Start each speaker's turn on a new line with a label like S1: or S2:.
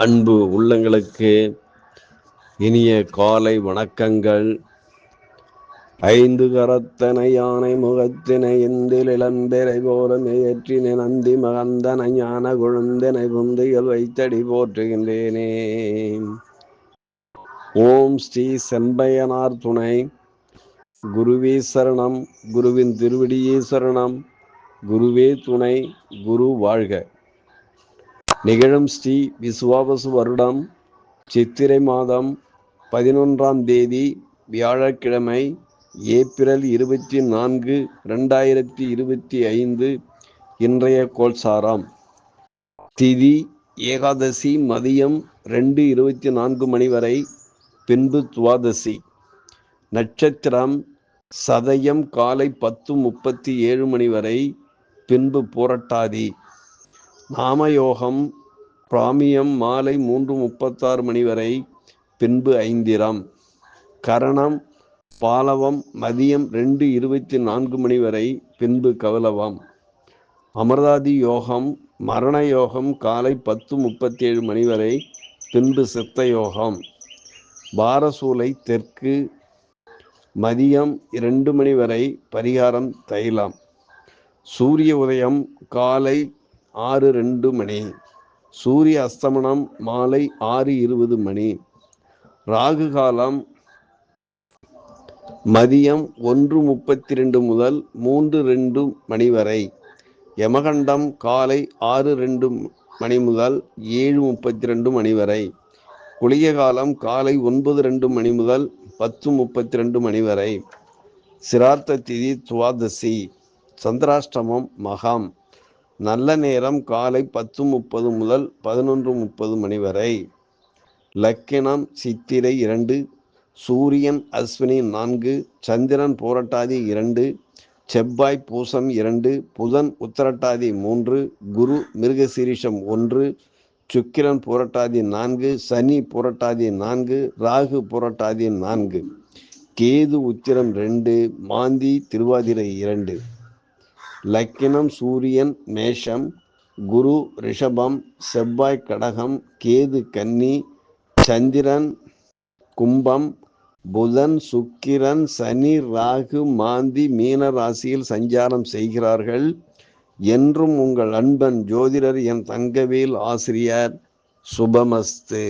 S1: அன்பு உள்ளங்களுக்கு இனிய காலை வணக்கங்கள். ஐந்து கரத்தனை யானை முகத்தினை இந்தில் இளம்பெறை போல மேற்றினை நந்தி மகந்தனை ஞான குழந்தனை புந்திகள் வைத்தடி போற்றுகின்றேனே. ஓம் ஸ்ரீ செம்பையனார் துணை. குருவே சரணம். குருவின் திருவடியே சரணம். குருவே துணை. குரு வாழ்க. நிகழும் ஸ்ரீ விசுவாபசு வருடம் சித்திரை மாதம் பதினொன்றாம் தேதி வியாழக்கிழமை ஏப்ரல் இருபத்தி நான்கு ரெண்டாயிரத்தி இருபத்தி ஐந்து இன்றைய கோல்சாராம் திதி ஏகாதசி மதியம் ரெண்டு இருபத்தி நான்கு மணி வரை பின்பு துவாதசி. நட்சத்திரம் சதயம் காலை பத்து முப்பத்தி ஏழு மணி வரை பின்பு புரட்டாதி. நாமயோகம் பிராமியம் மாலை மூன்று முப்பத்தாறு மணி வரை பின்பு ஐந்திரம். கரணம் பாலவம் மதியம் ரெண்டு இருபத்தி நான்கு மணி வரை பின்பு கவலவம். அமர்தாதி யோகம் மரண யோகம் காலை பத்து முப்பத்தி ஏழு மணி வரை பின்பு சித்த யோகம். பாரசூலை தெற்கு மதியம் இரண்டு மணி வரை பரிகாரம் தைலம். சூரிய உதயம் காலை ஆறு ரெண்டு மணி. சூரிய அஸ்தமனம் மாலை ஆறு இருபது மணி. ராகு காலம் மதியம் ஒன்று முப்பத்தி ரெண்டு முதல் மூன்று ரெண்டு மணி வரை. யமகண்டம் காலை ஆறு ரெண்டு மணி முதல் ஏழு முப்பத்தி ரெண்டு மணி வரை. குளிய காலம் காலை ஒன்பது ரெண்டு மணி முதல் பத்து முப்பத்தி ரெண்டு மணி வரை. சிரார்த்த திதி துவாதசி. சந்திராஷ்டமம் மகாம். நல்ல நேரம் காலை பத்து முப்பது முதல் பதினொன்று முப்பது மணி வரை. லக்கினம் சித்திரை இரண்டு சூரியன் அஸ்வினி நான்கு சந்திரன் போரட்டாதி இரண்டு செவ்வாய் பூசம் இரண்டு புதன் உத்தரட்டாதி மூன்று குரு மிருகசீரிஷம் ஒன்று சுக்கிரன் புரட்டாதி நான்கு சனி புரட்டாதி நான்கு ராகு புரட்டாதி நான்கு. கேது உத்திரம் ரெண்டு மாந்தி திருவாதிரை இரண்டு. லக்கினம் சூரியன் மேஷம் குரு ரிஷபம் செவ்வாய் கடகம் கேது கன்னி சந்திரன் கும்பம் புதன் சுக்கிரன் சனி ராகு மாந்தி மீன ராசியில் சஞ்சாரம் செய்கிறார்கள். என்றும் உங்கள் அன்பன் ஜோதிடர் என் தங்கவேல் ஆசிரியர் சுபமஸ்து.